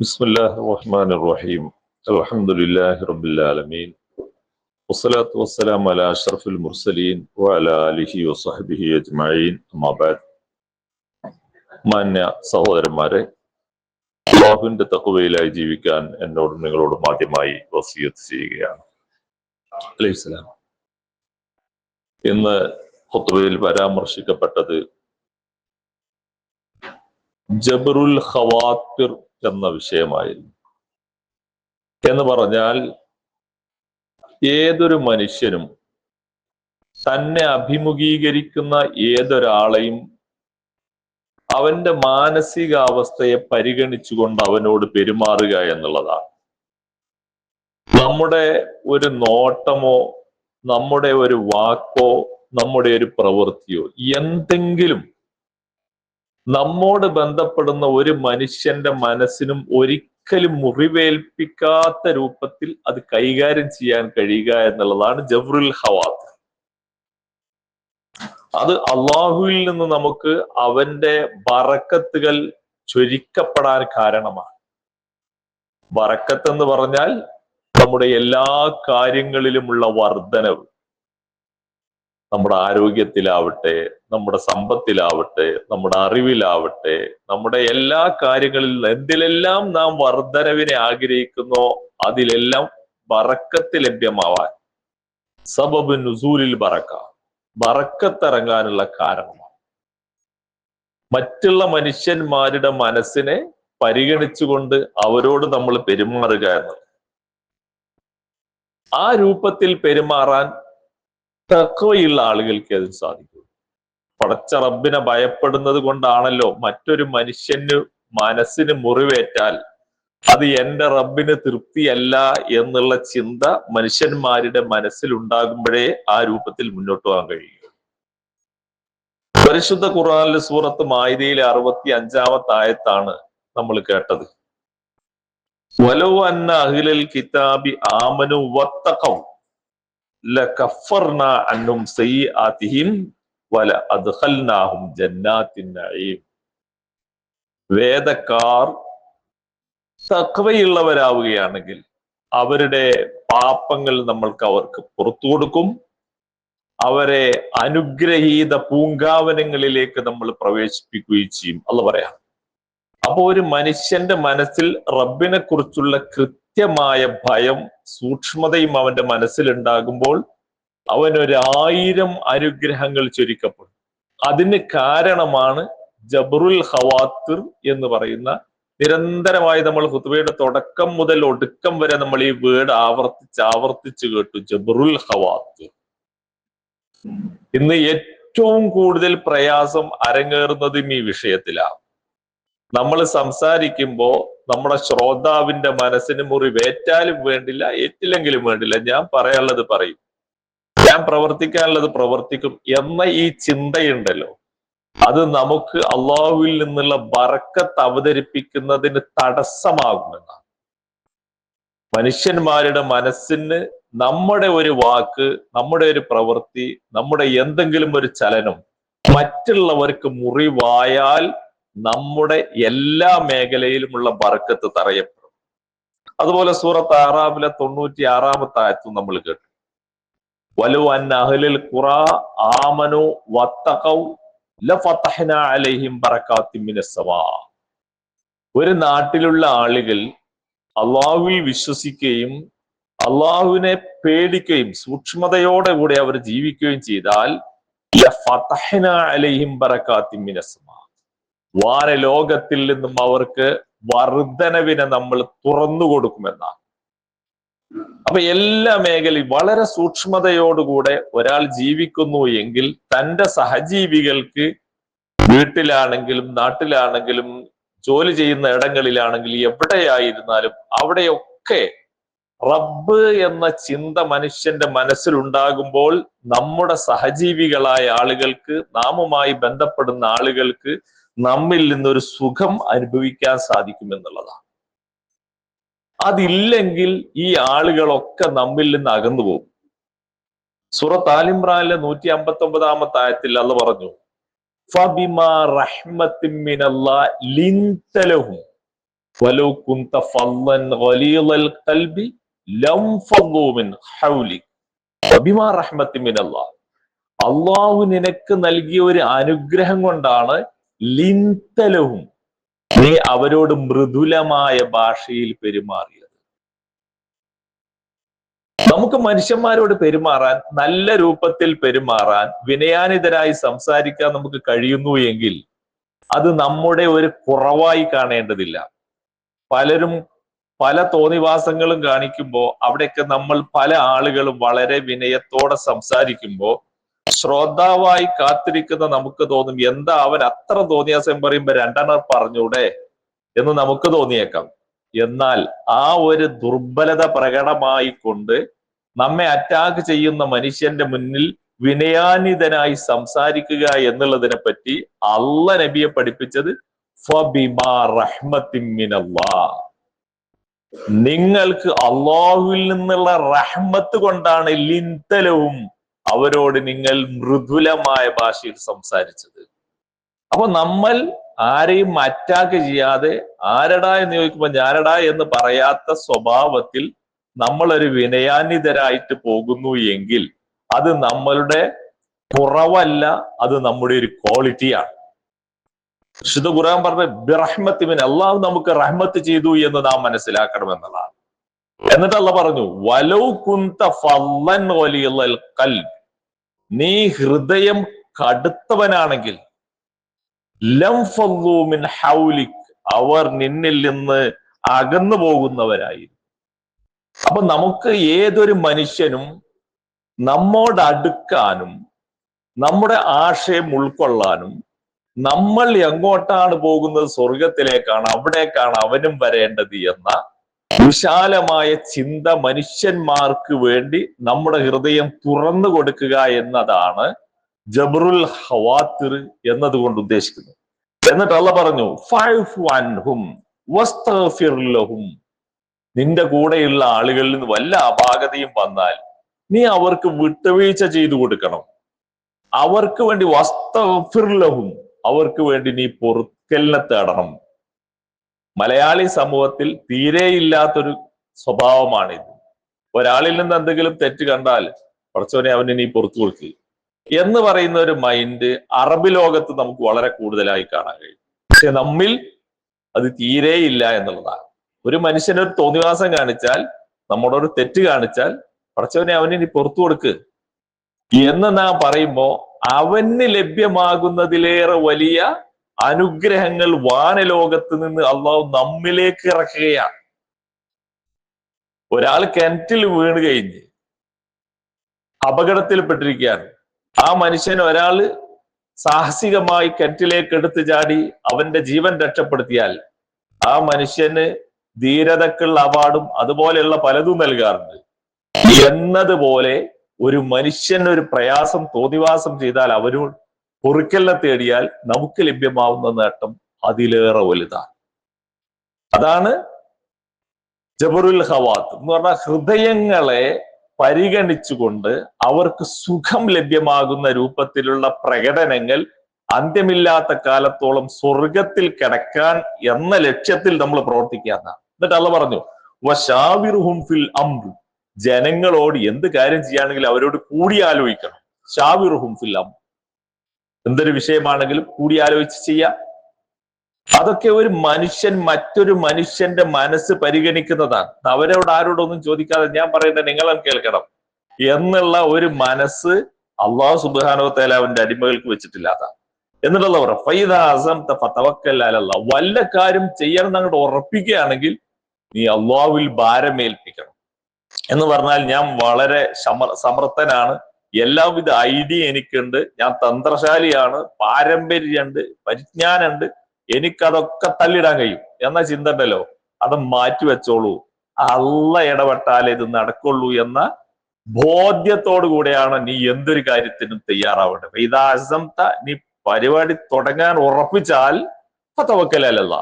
بسم الله الرحمن الرحيم الحمد لله رب العالمين والصلاة والسلام على أشرف المرسلين وعلى آله وصحبه أجمعين أما بعد മാന്യ സഹോദരന്മാരെ അള്ളാഹുവിന്റെ തക്കവയിലായി ജീവിക്കാൻ എന്നോടും നിങ്ങളോടും ആദ്യമായി വസീയത്ത് ചെയ്യുകയാണ് അലൈഹിസ്സലാം ഇന്ന് ഖുത്ബയിൽ പരാമർശിക്കപ്പെട്ടത് ജബറുൽ ഖവാത്തിർ എന്ന വിഷയമായിരുന്നു. എന്ന് പറഞ്ഞാൽ ഏതൊരു മനുഷ്യനും തന്നെ അഭിമുഖീകരിക്കുന്ന ഏതൊരാളെയും അവന്റെ മാനസികാവസ്ഥയെ പരിഗണിച്ചുകൊണ്ട് അവനോട് പെരുമാറുക എന്നുള്ളതാണ്. നമ്മുടെ ഒരു നോട്ടമോ നമ്മുടെ ഒരു വാക്കോ നമ്മുടെ ഒരു പ്രവൃത്തിയോ എന്തെങ്കിലും നമ്മോട് ബന്ധപ്പെടുന്ന ഒരു മനുഷ്യന്റെ മനസ്സിനും ഒരിക്കലും മുറിവേൽപ്പിക്കാത്ത രൂപത്തിൽ അത് കൈകാര്യം ചെയ്യാൻ കഴിയുക എന്നുള്ളതാണ് ജബ്രുൽ ഹവാത്ത് അത് അള്ളാഹുവിൽ നിന്ന് നമുക്ക് അവന്റെ ബറക്കത്തുകൾ ചൊരിക്കപ്പെടാൻ കാരണമാണ്. ബറക്കത്ത് എന്ന് പറഞ്ഞാൽ നമ്മുടെ എല്ലാ കാര്യങ്ങളിലുമുള്ള വർധനവ്. നമ്മുടെ ആരോഗ്യത്തിലാവട്ടെ നമ്മുടെ സമ്പത്തിലാവട്ടെ നമ്മുടെ അറിവിലാവട്ടെ നമ്മുടെ എല്ലാ കാര്യങ്ങളിൽ എന്തിലെല്ലാം നാം വർധനവിനെ ആഗ്രഹിക്കുന്നോ അതിലെല്ലാം ബറക്കത്ത് ലഭ്യമാവാൻ. സബബ് നുസൂലിൽ ബറക്ക. ബറക്കത്തിറങ്ങാനുള്ള കാരണമാണ്. മറ്റുള്ള മനുഷ്യന്മാരുടെ മനസ്സിനെ പരിഗണിച്ചുകൊണ്ട് അവരോട് നമ്മൾ പെരുമാറുക എന്നത്. ആ രൂപത്തിൽ പെരുമാറാൻ തക്കവയുള്ള ആളുകൾക്ക് അതിന് സാധിക്കും. പടച്ച റബ്ബിനെ ഭയപ്പെടുന്നത് കൊണ്ടാണല്ലോ മറ്റൊരു മനുഷ്യന് മനസ്സിന് മുറിവേറ്റാൽ അത് എന്റെ റബ്ബിന് തൃപ്തിയല്ല എന്നുള്ള ചിന്ത മനുഷ്യന്മാരുടെ മനസ്സിൽ ഉണ്ടാകുമ്പോഴേ ആ രൂപത്തിൽ മുന്നോട്ട് പോകാൻ കഴിയും പരിശുദ്ധ ഖുറാനിലെ സൂറത്ത് മായുതയിലെ അറുപത്തി അഞ്ചാമത്തെ ആയത്താണ് നമ്മൾ കേട്ടത്. വലോ അന്ന അഹിലൽ കിതാബി ആമനു ലകഫർന അന്നും സയ്യിആതിഹിം വല അദ്ഖൽനാഹും ജന്നാത്തിൻ നഈം. വേദക്കാർ തക്വയുള്ളവരാവുകയാണെങ്കിൽ അവരുടെ പാപങ്ങൾ നമ്മൾക്ക് അവർക്ക് പുറത്തു കൊടുക്കും. അവരെ അനുഗ്രഹീത പൂങ്കാവനങ്ങളിലേക്ക് നമ്മൾ പ്രവേശിപ്പിക്കുകയും ചെയ്യും. അല്ല പറയാം. അപ്പൊ ഒരു മനുഷ്യന്റെ മനസ്സിൽ റബ്ബിനെ കുറിച്ചുള്ള കൃത്യമായ ഭയം സൂക്ഷ്മതയും അവന്റെ മനസ്സിലുണ്ടാകുമ്പോൾ അവൻ ഒരായിരം അനുഗ്രഹങ്ങൾ ചൊരിക്കപ്പെടും. അതിന് കാരണമാണ് ജബ്രുൽ ഹവാത്തിർ എന്ന് പറയുന്ന നിരന്തരമായി നമ്മൾ ഹുത്തുബയുടെ തുടക്കം മുതൽ ഒടുക്കം വരെ നമ്മൾ ഈ വേർഡ് ആവർത്തിച്ച് ആവർത്തിച്ച് കേട്ടു ജബ്രുൽ ഹവാത്തിർ ഇന്ന് ഏറ്റവും കൂടുതൽ പ്രയാസം അരങ്ങേറുന്നതും ഈ വിഷയത്തിലാണ്. നമ്മൾ സംസാരിക്കുമ്പോൾ നമ്മുടെ ശ്രോതാവിന്റെ മനസ്സിന് മുറിവേറ്റാലും വേണ്ടില്ല ഏറ്റില്ലെങ്കിലും വേണ്ടില്ല. ഞാൻ പറയാനുള്ളത് പറയും. ഞാൻ പ്രവർത്തിക്കാനുള്ളത് പ്രവർത്തിക്കും എന്ന ഈ ചിന്തയുണ്ടല്ലോ. അത് നമുക്ക് അള്ളാഹുവിൽ നിന്നുള്ള ബറക്കത്ത് അവതരിപ്പിക്കുന്നതിന് തടസ്സമാകുമെന്നാണ് മനുഷ്യന്മാരുടെ മനസ്സിന് നമ്മുടെ ഒരു വാക്ക് നമ്മുടെ ഒരു പ്രവൃത്തി നമ്മുടെ എന്തെങ്കിലും ഒരു ചലനം മറ്റുള്ളവർക്ക് മുറിവായാൽ നമ്മുടെ എല്ലാ മേഖലയിലുമുള്ള ബറക്കത്ത് തറയപ്പെടും. അതുപോലെ സൂറത്ത് ആറാമിലെ തൊണ്ണൂറ്റി ആറാമത്തെ ആയത്തും നമ്മൾ കേട്ടു. വലു അൻ അഹ്ലിൽ ഖുറ ആമനു വത്തഖൗ ലഫതഹ്ന അലൈഹിം ബറകാത്തിൻ ഒരു നാട്ടിലുള്ള ആളുകൾ അള്ളാഹുവിൽ വിശ്വസിക്കുകയും അള്ളാഹുവിനെ പേടിക്കുകയും സൂക്ഷ്മതയോടെ കൂടെ അവർ ജീവിക്കുകയും ചെയ്താൽ ലഫതഹ്ന അലൈഹിം ബറകാത്തിൻ വാനലോകത്തിൽ നിന്നും അവർക്ക് വർധനവിനെ നമ്മൾ തുറന്നു കൊടുക്കുമെന്നാണ്. അപ്പൊ എല്ലാ മേഖലയും വളരെ സൂക്ഷ്മതയോടുകൂടെ ഒരാൾ ജീവിക്കുന്നു എങ്കിൽ തന്റെ സഹജീവികൾക്ക് വീട്ടിലാണെങ്കിലും നാട്ടിലാണെങ്കിലും ജോലി ചെയ്യുന്ന ഇടങ്ങളിലാണെങ്കിലും എവിടെയായിരുന്നാലും അവിടെയൊക്കെ റബ്ബ് എന്ന ചിന്ത മനുഷ്യന്റെ മനസ്സിലുണ്ടാകുമ്പോൾ നമ്മുടെ സഹജീവികളായ ആളുകൾക്ക് നാമുമായി ബന്ധപ്പെടുന്ന ആളുകൾക്ക് നമ്മിൽ നിന്നൊരു സുഖം അനുഭവിക്കാൻ സാധിക്കും എന്നുള്ളതാണ്. അതില്ലെങ്കിൽ ഈ ആളുകളൊക്കെ നമ്മിൽ നിന്ന് അകന്നു പോകും. സൂറത്ത് ആലിമ്രാനിലെ നൂറ്റി അമ്പത്തി ഒമ്പതാമത്തെ ആയത്തിൽ അല്ല പറഞ്ഞു അള്ളാഹു നിനക്ക് നൽകിയ ഒരു അനുഗ്രഹം കൊണ്ടാണ് ലിന്തലവും നീ അവരോട് മൃദുലമായ ഭാഷയിൽ പെരുമാറിയത്. നമുക്ക് മനുഷ്യന്മാരോട് പെരുമാറാൻ നല്ല രൂപത്തിൽ പെരുമാറാൻ വിനയാനിതരായി സംസാരിക്കാൻ നമുക്ക് കഴിയുന്നു എങ്കിൽ അത് നമ്മുടെ ഒരു കുറവായി കാണേണ്ടതില്ല. പലരും പല തോന്നിവാസങ്ങളും കാണിക്കുമ്പോൾ അവിടെയൊക്കെ നമ്മൾ പല ആളുകളും വളരെ വിനയത്തോടെ സംസാരിക്കുമ്പോൾ ശ്രോതാവായി കാത്തിരിക്കുന്ന നമുക്ക് തോന്നും എന്താ അവൻ അത്ര തോന്നിയാസം പറയുമ്പോ രണ്ടെണ്ണം പറഞ്ഞൂടെ എന്ന് നമുക്ക് തോന്നിയേക്കാം. എന്നാൽ ആ ഒരു ദുർബലത പ്രകടമായിക്കൊണ്ട് നമ്മെ അറ്റാക്ക് ചെയ്യുന്ന മനുഷ്യന്റെ മുന്നിൽ വിനയാനിതനായി സംസാരിക്കുക എന്നുള്ളതിനെ പറ്റി അല്ല നബിയെ പഠിപ്പിച്ചത് നിങ്ങൾക്ക് അള്ളാഹുവിൽ നിന്നുള്ള റഹ്മത്ത് കൊണ്ടാണ് ലിന്തലവും അവരോട് നിങ്ങൾ മൃദുലമായ ഭാഷയിൽ സംസാരിച്ചത്. അപ്പൊ നമ്മൾ ആരെയും അറ്റാക്ക് ചെയ്യാതെ ആരടാ എന്ന് ചോദിക്കുമ്പോൾ ഞാനടാ എന്ന് പറയാത്ത സ്വഭാവത്തിൽ നമ്മൾ ഒരു വിനയാന്വിതരായിട്ട് പോകുന്നു എങ്കിൽ അത് നമ്മളുടെ കുറവല്ല അത് നമ്മുടെ ഒരു ക്വാളിറ്റിയാണ് വിശുദ്ധ ഖുർആൻ പറഞ്ഞ ബിറഹ്മത്തിമിൻ അള്ളാഹു നമുക്ക് റഹ്മത്ത് ചെയ്തു എന്ന് നാം മനസ്സിലാക്കണം എന്നതാണ് എന്നിട്ട് അല്ല പറഞ്ഞു വലൗ കുന്ത ഫല്ലൻ കൽബ് നീ ഹൃദയം കടുത്തവനാണെങ്കിൽ ലംഫല്ലൂമിൻ മിൻ ഹൗലിക് അവർ നിന്നിൽ നിന്ന് അകന്നു പോകുന്നവരായിരുന്നു. അപ്പൊ നമുക്ക് ഏതൊരു മനുഷ്യനും നമ്മോട് അടുക്കാനും നമ്മുടെ ആശയം ഉൾക്കൊള്ളാനും നമ്മൾ എങ്ങോട്ടാണ് പോകുന്നത് സ്വർഗത്തിലേക്കാണ് അവിടേക്കാണ് അവനും വരേണ്ടത് എന്ന വിശാലമായ ചിന്ത മനുഷ്യന്മാർക്ക് വേണ്ടി നമ്മുടെ ഹൃദയം തുറന്നു കൊടുക്കുക എന്നതാണ് ജബറുൽ ഹവാത്തിർ എന്നതുകൊണ്ട് ഉദ്ദേശിക്കുന്നത്. എന്നിട്ട് അള്ള പറഞ്ഞു ഫൈഫ് അൻഹും വസ്തഗ്ഫിർ ലഹും. നിന്റെ കൂടെയുള്ള ആളുകളിൽ നിന്ന് വല്ല അപാകതയും വന്നാൽ നീ അവർക്ക് വിട്ടുവീഴ്ച ചെയ്തു കൊടുക്കണം. അവർക്ക് വേണ്ടി വസ്തഫിർലഹും അവർക്ക് വേണ്ടി നീ പൊറുക്കലിനെ തേടണം. മലയാളി സമൂഹത്തിൽ തീരെയില്ലാത്തൊരു സ്വഭാവമാണിത്. ഒരാളിൽ നിന്ന് എന്തെങ്കിലും തെറ്റ് കണ്ടാൽ കുറച്ചവനെ അവന് നീ പുറത്തു കൊടുക്കുക എന്ന് പറയുന്ന ഒരു മൈൻഡ് അറബ് ലോകത്ത് നമുക്ക് വളരെ കൂടുതലായി കാണാൻ കഴിയും. പക്ഷെ നമ്മിൽ അത് തീരെയില്ല എന്നുള്ളതാണ്. ഒരു മനുഷ്യനൊരു തോന്നിവാസം കാണിച്ചാൽ നമ്മളൊരു തെറ്റ് കാണിച്ചാൽ കുറച്ചവനെ അവന് നീ പുറത്തു കൊടുക്ക്. എന്ന് നാം പറയുമ്പോ അവന് ലഭ്യമാകുന്നതിലേറെ വലിയ അനുഗ്രഹങ്ങൾ വാനലോകത്ത് നിന്ന് അള്ളാഹു നമ്മിലേക്ക് ഇറക്കുകയാണ്. ഒരാൾ കിണറ്റിൽ വീണ് കഴിഞ്ഞ് അപകടത്തിൽപ്പെട്ടിരിക്കുകയാണ്. ആ മനുഷ്യൻ ഒരാൾ സാഹസികമായി കിണറ്റിലേക്ക് എടുത്തു ചാടി അവന്റെ ജീവൻ രക്ഷപ്പെടുത്തിയാൽ ആ മനുഷ്യന് ധീരതക്കുള്ള അവാർഡും അതുപോലെയുള്ള പലതും നൽകാറുണ്ട്. എന്നതുപോലെ ഒരു മനുഷ്യൻ ഒരു പ്രയാസം തോന്നിവാസം ചെയ്താൽ അവരോട് പൊറുക്കലിനെ തേടിയാൽ നമുക്ക് ലഭ്യമാവുന്ന നേട്ടം അതിലേറെ വലുതാണ്. അതാണ് ജബറുൽ ഹവാത്ത് എന്ന് പറഞ്ഞാൽ ഹൃദയങ്ങളെ പരിഗണിച്ചുകൊണ്ട് അവർക്ക് സുഖം ലഭ്യമാകുന്ന രൂപത്തിലുള്ള പ്രകടനങ്ങൾ അന്ത്യമില്ലാത്ത കാലത്തോളം സ്വർഗത്തിൽ കിടക്കാൻ എന്ന ലക്ഷ്യത്തിൽ നമ്മൾ പ്രവർത്തിക്കുക എന്നാണ്. എന്നിട്ട് അള്ള പറഞ്ഞു വശാവിറുഹും ഫിൽ അംറു. ജനങ്ങളോട് എന്ത് കാര്യം ചെയ്യുകയാണെങ്കിൽ അവരോട് കൂടിയാലോചിക്കണം. ഷാവിറുഹും ഫിൽ അം എന്തൊരു വിഷയമാണെങ്കിലും കൂടിയാലോചിച്ച് ചെയ്യാം. അതൊക്കെ ഒരു മനുഷ്യൻ മറ്റൊരു മനുഷ്യന്റെ മനസ്സ് പരിഗണിക്കുന്നതാണ്. അവരോട് ആരോടൊന്നും ചോദിക്കാതെ ഞാൻ പറയുന്നത് നിങ്ങളും കേൾക്കണം. എന്നുള്ള ഒരു മനസ്സ് അള്ളാഹു സുബാനോ തേലാവിന്റെ അടിമകൾക്ക് വെച്ചിട്ടില്ലാത്ത എന്നിട്ടുള്ള ഫതവക്കല്ല വല്ല കാര്യം ചെയ്യണം അങ്ങോട്ട് ഉറപ്പിക്കുകയാണെങ്കിൽ നീ അള്ളാഹുവിൽ ഭാരമേൽപ്പിക്കണം. എന്ന് പറഞ്ഞാൽ ഞാൻ വളരെ സമ സമർത്ഥനാണ്. എല്ലാവിധ ഐഡിയ എനിക്കുണ്ട്. ഞാൻ തന്ത്രശാലിയാണ് പാരമ്പര്യമുണ്ട് പരിജ്ഞാനമുണ്ട് എനിക്കതൊക്കെ തല്ലിടാൻ കഴിയും. എന്ന ചിന്ത ഉണ്ടല്ലോ? അത് മാറ്റിവെച്ചോളൂ അല്ല ഇടപെട്ടാലേ ഇത് നടക്കുള്ളൂ എന്ന ബോധ്യത്തോടു കൂടെയാണ് നീ എന്തൊരു കാര്യത്തിനും തയ്യാറാവേണ്ടത്. ഇതാ നീ പരിപാടി തുടങ്ങാൻ ഉറപ്പിച്ചാൽ തവക്കലല്ല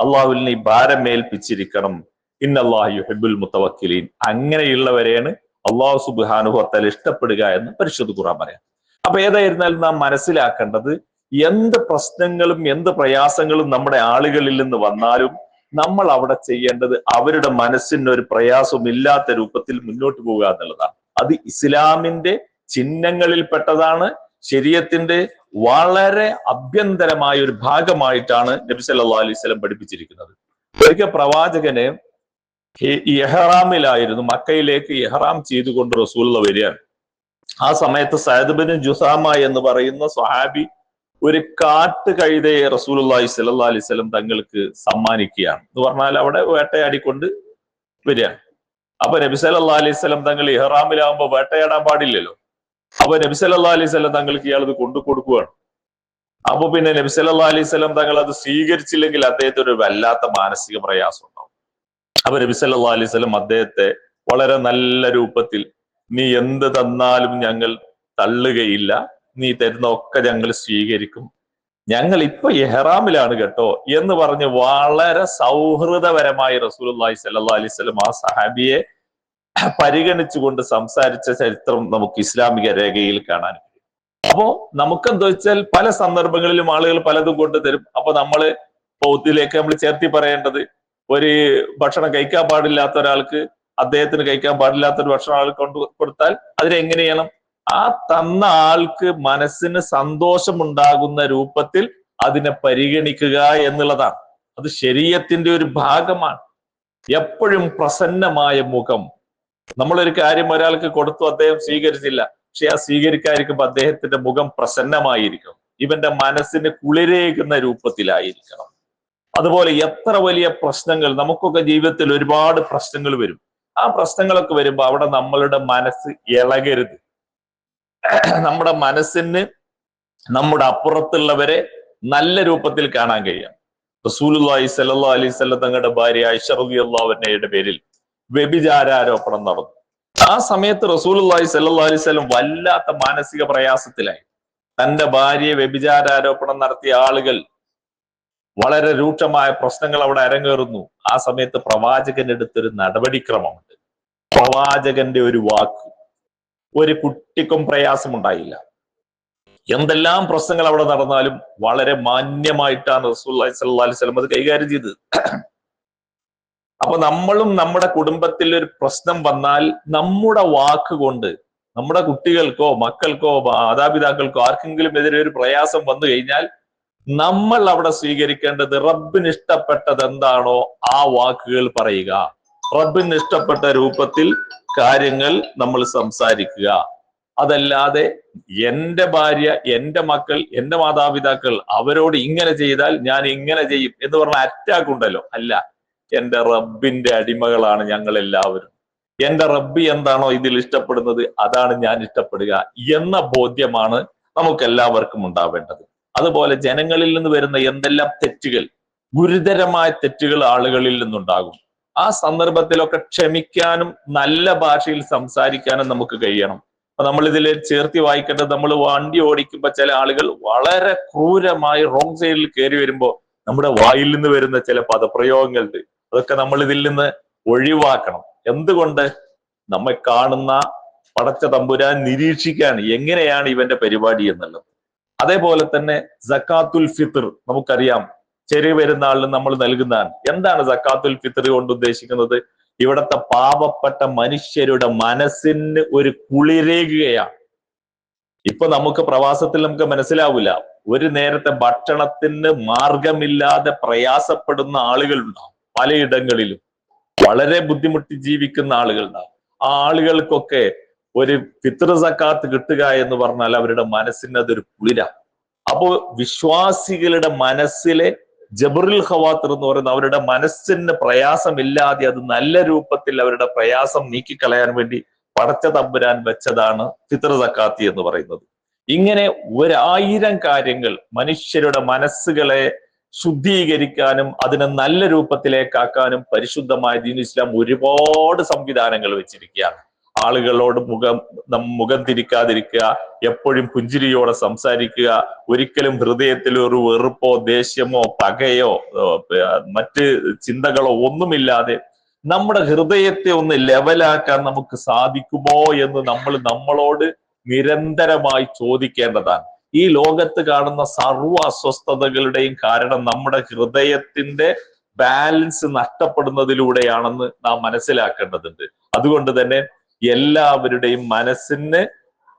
അള്ളാഹുവിൽ നീ ഭാരമേൽപ്പിച്ചിരിക്കണം. ഇന്നല്ലാഹു ഹെബുൽ മുത്തവക്കിലീൻ. അങ്ങനെയുള്ളവരെയാണ് അള്ളാഹു സുബാനുഭവത്താൽ ഇഷ്ടപ്പെടുക എന്ന് പരിശുദ്ധ ഖുറാൻ പറയാം. അപ്പൊ ഏതായിരുന്നാലും നാം മനസ്സിലാക്കേണ്ടത് എന്ത് പ്രശ്നങ്ങളും എന്ത് പ്രയാസങ്ങളും നമ്മുടെ ആളുകളിൽ നിന്ന് വന്നാലും നമ്മൾ അവിടെ ചെയ്യേണ്ടത് അവരുടെ മനസ്സിന് ഒരു ഇല്ലാത്ത രൂപത്തിൽ മുന്നോട്ട് പോവുക എന്നുള്ളതാണ്. അത് ഇസ്ലാമിന്റെ ചിഹ്നങ്ങളിൽ പെട്ടതാണ് ശരീരത്തിന്റെ വളരെ അഭ്യന്തരമായ ഒരു ഭാഗമായിട്ടാണ് നബി സല്ലല്ലാഹു അലൈഹി വസല്ലം പഠിപ്പിച്ചിരിക്കുന്നത്. ഒരിക്കൽ പ്രവാചകന് ഈ എഹ്റാമിലായിരുന്നു മക്കയിലേക്ക് ഇഹ്റാം ചെയ്തുകൊണ്ട് റസൂല വരികയാണ്. ആ സമയത്ത് സയദ്ബിന് ജുസാമ എന്ന് പറയുന്ന സ്വഹാബി ഒരു കാട്ട് കഴുതയെ റസൂലുള്ളാഹി സ്വല്ലല്ലാഹി അലൈഹി വസല്ലം തങ്ങൾക്ക് സമ്മാനിക്കുകയാണ്. എന്ന് പറഞ്ഞാൽ അവിടെ വേട്ടയാടിക്കൊണ്ട് വരികയാണ്. അപ്പൊ നബി സല്ലാ അലൈഹി വസല്ലം തങ്ങൾ ഇഹ്റാമിലാകുമ്പോൾ വേട്ടയാടാൻ പാടില്ലല്ലോ. അപ്പൊ നബി സല്ലാ അലൈഹി വസല്ലം തങ്ങൾക്ക് ഇയാൾ ഇത് കൊണ്ടു കൊടുക്കുകയാണ് അപ്പൊ പിന്നെ നബി സല്ലാ അലൈഹി വസല്ലം തങ്ങൾ അത് സ്വീകരിച്ചില്ലെങ്കിൽ അദ്ദേഹത്തിന് ഒരു വല്ലാത്ത മാനസിക പ്രയാസം ഉണ്ടാവും. അപ്പൊ നബി സല്ലല്ലാഹു അലൈഹി വസല്ലം അദ്ദേഹത്തെ വളരെ നല്ല രൂപത്തിൽ നീ എന്ത് തന്നാലും ഞങ്ങൾ തള്ളുകയില്ല. നീ തരുന്ന ഒക്കെ ഞങ്ങൾ സ്വീകരിക്കും. ഞങ്ങൾ ഇപ്പൊ എഹ്റാമിലാണ് കേട്ടോ എന്ന് പറഞ്ഞ് വളരെ സൗഹൃദപരമായി റസൂലുള്ളാഹി സ്വല്ലല്ലാഹി അലൈഹി വസല്ലം ആ സഹാബിയെ പരിഗണിച്ചുകൊണ്ട് സംസാരിച്ച ചരിത്രം നമുക്ക് ഇസ്ലാമിക രേഖയിൽ കാണാൻ കഴിയും. അപ്പോ നമുക്ക് എന്താ വെച്ചാൽ പല സന്ദർഭങ്ങളിലും ആളുകൾ പലതും കൊണ്ടുതരും അപ്പൊ നമ്മൾ പൗത്തിലേക്ക് നമ്മൾ ചേർത്തി പറയേണ്ടത് ഒരു ഭക്ഷണം കഴിക്കാൻ പാടില്ലാത്ത ഒരാൾക്ക് അദ്ദേഹത്തിന് കഴിക്കാൻ പാടില്ലാത്ത ഒരു ഭക്ഷണം ആൾ കൊണ്ട് കൊടുത്താൽ അതിനെങ്ങനെ ചെയ്യണം? ആ തന്ന ആൾക്ക് മനസ്സിന് സന്തോഷമുണ്ടാകുന്ന രൂപത്തിൽ അതിനെ പരിഗണിക്കുക എന്നുള്ളതാണ്. അത് ശരീരത്തിന്റെ ഒരു ഭാഗമാണ്. എപ്പോഴും പ്രസന്നമായ മുഖം. നമ്മളൊരു കാര്യം ഒരാൾക്ക് കൊടുത്തു അദ്ദേഹം സ്വീകരിച്ചില്ല. പക്ഷെ ആ സ്വീകരിക്കാതിരിക്കുമ്പോൾ അദ്ദേഹത്തിന്റെ മുഖം പ്രസന്നമായിരിക്കണം ഇവന്റെ മനസ്സിന് കുളിരേകുന്ന രൂപത്തിലായിരിക്കണം. അതുപോലെ എത്ര വലിയ പ്രശ്നങ്ങൾ നമുക്കൊക്കെ ജീവിതത്തിൽ ഒരുപാട് പ്രശ്നങ്ങൾ വരും. ആ പ്രശ്നങ്ങളൊക്കെ വരുമ്പോൾ അവിടെ നമ്മളുടെ മനസ്സ് ഇളകരുത്. നമ്മുടെ മനസ്സിന് നമ്മുടെ അപ്പുറത്തുള്ളവരെ നല്ല രൂപത്തിൽ കാണാൻ കഴിയാം. റസൂലുള്ളാഹി സല്ലാ അലൈഹി വസല്ലം തങ്ങളുടെ ഭാര്യ ഐഷ റളിയല്ലാഹു അൻഹയുടെ പേരിൽ വ്യഭിചാരാരോപണം നടന്നു. ആ സമയത്ത് റസൂലുള്ളാഹി സല്ലാ അലൈഹി വല്ലാത്ത മാനസിക പ്രയാസത്തിലായി. തന്റെ ഭാര്യയെ വ്യഭിചാരാരോപണം നടത്തിയ ആളുകൾ വളരെ രൂക്ഷമായ പ്രശ്നങ്ങൾ അവിടെ അരങ്ങേറുന്നു. ആ സമയത്ത് പ്രവാചകന്റെ അടുത്തൊരു നടപടിക്രമമുണ്ട്. പ്രവാചകന്റെ ഒരു വാക്ക്. ഒരു കുട്ടിക്കും പ്രയാസമുണ്ടായില്ല. എന്തെല്ലാം പ്രശ്നങ്ങൾ അവിടെ നടന്നാലും വളരെ മാന്യമായിട്ടാണ് റസൂല്ലി അലൈഹി വസല്ലം അത് കൈകാര്യം ചെയ്തത്. അപ്പൊ നമ്മളും നമ്മുടെ കുടുംബത്തിൽ ഒരു പ്രശ്നം വന്നാൽ നമ്മുടെ വാക്ക് കൊണ്ട് നമ്മുടെ കുട്ടികൾക്കോ മക്കൾക്കോ മാതാപിതാക്കൾക്കോ ആർക്കെങ്കിലും എതിരെ ഒരു പ്രയാസം വന്നു കഴിഞ്ഞാൽ നമ്മൾ അവിടെ സ്വീകരിക്കേണ്ടത് റബ്ബിന് ഇഷ്ടപ്പെട്ടത് എന്താണോ ആ വാക്കുകൾ പറയുക. റബ്ബിന് ഇഷ്ടപ്പെട്ട രൂപത്തിൽ കാര്യങ്ങൾ നമ്മൾ സംസാരിക്കുക. അതല്ലാതെ എന്റെ ഭാര്യ എന്റെ മക്കൾ എന്റെ മാതാപിതാക്കൾ അവരോട് ഇങ്ങനെ ചെയ്താൽ ഞാൻ ഇങ്ങനെ ചെയ്യും എന്ന് പറഞ്ഞ അറ്റാക്ക് ഉണ്ടല്ലോ. അല്ല എന്റെ റബ്ബിന്റെ അടിമകളാണ് ഞങ്ങൾ എല്ലാവരും എന്റെ റബ്ബി എന്താണോ ഇതിൽ ഇഷ്ടപ്പെടുന്നത് അതാണ് ഞാൻ ഇഷ്ടപ്പെടുക എന്ന ബോധ്യമാണ് നമുക്ക് എല്ലാവർക്കും ഉണ്ടാവേണ്ടത്. അതുപോലെ ജനങ്ങളിൽ നിന്ന് വരുന്ന എന്തെല്ലാം തെറ്റുകൾ ഗുരുതരമായ തെറ്റുകൾ ആളുകളിൽ നിന്നുണ്ടാകും. ആ സന്ദർഭത്തിലൊക്കെ ക്ഷമിക്കാനും നല്ല ഭാഷയിൽ സംസാരിക്കാനും നമുക്ക് കഴിയണം. അപ്പൊ നമ്മൾ ചേർത്തി വായിക്കേണ്ടത് നമ്മൾ വണ്ടി ഓടിക്കുമ്പോൾ ചില ആളുകൾ വളരെ ക്രൂരമായി റോങ് സൈഡിൽ കയറി വരുമ്പോൾ നമ്മുടെ വായിൽ നിന്ന് വരുന്ന ചില പദപ്രയോഗങ്ങളുണ്ട്. അതൊക്കെ നമ്മൾ ഇതിൽ നിന്ന് ഒഴിവാക്കണം. എന്തുകൊണ്ട്? നമ്മെ കാണുന്ന പടച്ച തമ്പുരാൻ നിരീക്ഷിക്കാൻ എങ്ങനെയാണ് ഇവന്റെ പരിപാടി എന്നുള്ളത്. അതേപോലെ തന്നെ സക്കാത്തുൽ ഫിത്തർ നമുക്കറിയാം ചെറിയ പെരുന്നാളിന് നമ്മൾ നൽകുന്നതാണ്. എന്താണ് സക്കാത്തുൽ ഫിത്തർ കൊണ്ട് ഉദ്ദേശിക്കുന്നത്? ഇവിടത്തെ പാപപ്പെട്ട മനുഷ്യരുടെ മനസ്സിന് ഒരു കുളിരേകുകയാണ്. ഇപ്പൊ നമുക്ക് പ്രവാസത്തിൽ നമുക്ക് മനസ്സിലാവില്ല. ഒരു നേരത്തെ ഭക്ഷണത്തിന് മാർഗമില്ലാതെ പ്രയാസപ്പെടുന്ന ആളുകളുണ്ടാവും. പലയിടങ്ങളിലും. വളരെ ബുദ്ധിമുട്ടി ജീവിക്കുന്ന ആളുകളുണ്ടാവും. ആ ആളുകൾക്കൊക്കെ ഒരു ഫിത്ര സക്കാത്ത് കിട്ടുക എന്ന് പറഞ്ഞാൽ അവരുടെ മനസ്സിന് അതൊരു കുളിര. അപ്പോ വിശ്വാസികളുടെ മനസ്സിലെ ജബറുൽ ഖവാത്തർ എന്ന് പറയുന്ന അവരുടെ മനസ്സിന് പ്രയാസമില്ലാതെ അത് നല്ല രൂപത്തിൽ അവരുടെ പ്രയാസം നീക്കിക്കളയാൻ വേണ്ടി പടച്ച തമ്പുരാൻ വെച്ചതാണ് ഫിത്ര സക്കാത്തി എന്ന് പറയുന്നത്. ഇങ്ങനെ ഒരായിരം കാര്യങ്ങൾ മനുഷ്യരുടെ മനസ്സുകളെ ശുദ്ധീകരിക്കാനും അതിനെ നല്ല രൂപത്തിലേക്കാക്കാനും പരിശുദ്ധമായ ദീൻ ഇസ്ലാം ഒരുപാട് സംവിധാനങ്ങൾ വെച്ചിരിക്കുകയാണ്. ആളുകളോട് മുഖം മുഖം തിരിക്കാതിരിക്കുക എപ്പോഴും പുഞ്ചിരിയോടെ സംസാരിക്കുക ഒരിക്കലും ഹൃദയത്തിൽ ഒരു വെറുപ്പോ ദേഷ്യമോ പകയോ മറ്റ് ചിന്തകളോ ഒന്നുമില്ലാതെ നമ്മുടെ ഹൃദയത്തെ ഒന്ന് ലെവലാക്കാൻ നമുക്ക് സാധിക്കുമോ എന്ന് നമ്മൾ നമ്മളോട് നിരന്തരമായി ചോദിക്കേണ്ടതാണ്. ഈ ലോകത്ത് കാണുന്ന സർവ അസ്വസ്ഥതകളുടെയും കാരണം നമ്മുടെ ഹൃദയത്തിന്റെ ബാലൻസ് നഷ്ടപ്പെടുന്നതിലൂടെയാണെന്ന് നാം മനസ്സിലാക്കേണ്ടതുണ്ട്. അതുകൊണ്ട് തന്നെ എല്ലാവരുടെയും മനസ്സിന്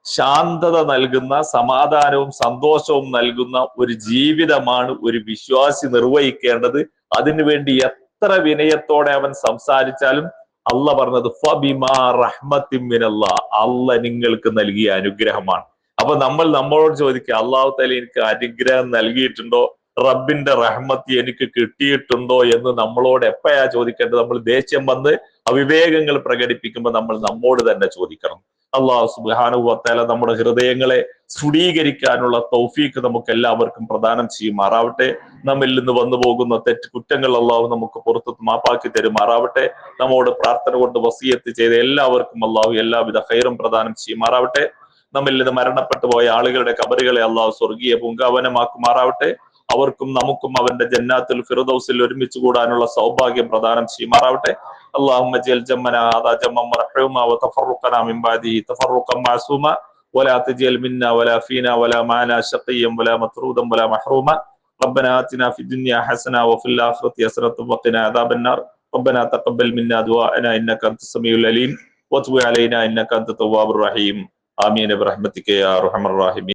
ശാന്തത നൽകുന്ന സമാധാനവും സന്തോഷവും നൽകുന്ന ഒരു ജീവിതമാണ് ഒരു വിശ്വാസി നിർവഹിക്കേണ്ടത്. അതിനുവേണ്ടി എത്ര വിനയത്തോടെ അവൻ സംസാരിച്ചാലും അല്ല പറഞ്ഞത് ഫബിമാ റഹ്മത്തിമിനല്ല അല്ല നിങ്ങൾക്ക് നൽകിയ അനുഗ്രഹമാണ്. അപ്പൊ നമ്മൾ നമ്മളോട് ചോദിക്കുക അള്ളാഹു തല എനിക്ക് അനുഗ്രഹം നൽകിയിട്ടുണ്ടോ? റബ്ബിന്റെ റഹ്മത്ത് എനിക്ക് കിട്ടിയിട്ടുണ്ടോ എന്ന് നമ്മളോട് എപ്പോഴാ ചോദിക്കേണ്ടത്? നമ്മൾ ദേഷ്യം വന്ന് അവിവേകങ്ങൾ പ്രകടിപ്പിക്കുമ്പോൾ നമ്മൾ നമ്മോട് തന്നെ ചോദിക്കണം. അള്ളാഹു സുബാനുവത്തേല നമ്മുടെ ഹൃദയങ്ങളെ സ്ഫുടീകരിക്കാനുള്ള തൗഫീക്ക് നമുക്ക് എല്ലാവർക്കും പ്രദാനം ചെയ്യുമാറാവട്ടെ. നമ്മിൽ നിന്ന് വന്നു പോകുന്ന തെറ്റ് കുറ്റങ്ങൾ അള്ളാഹു നമുക്ക് പുറത്ത് മാപ്പാക്കി തരുമാറാവട്ടെ. നമ്മോട് പ്രാർത്ഥന കൊണ്ട് വസീയത്ത് ചെയ്ത എല്ലാവർക്കും അള്ളാഹു എല്ലാവിധ ഹൈറും പ്രദാനം ചെയ്യുമാറാവട്ടെ. നമ്മിൽ നിന്ന് മരണപ്പെട്ടു പോയ ആളുകളുടെ കബറുകളെ അള്ളാഹു സ്വർഗീയ പൂങ്കാവനമാക്കുമാറാവട്ടെ. അവർക്കും നമുക്കും അവന്റെ ജന്നാത്തുൽ ഫിറദൌസിൽ ഒരുമിച്ച് കൂടാനുള്ള സൗഭാഗ്യം പ്രദാനം ചെയ്യുമാറാവട്ടെ اللهم اجعل جمنا هذا جما مرحوما وتفرقنا من بعده تفرقا معصوما ولا تجعل منا ولا فينا ولا معنا شقيا ولا مطرودا ولا محروما ربنا آتنا في الدنيا حسنة وفي الآخرة حسنة وقنا عذاب النار ربنا تقبل منا دعاءنا إنك أنت السميع العليم وتب علينا إنك أنت التواب الرحيم آمين برحمتك يا أرحم الراحمين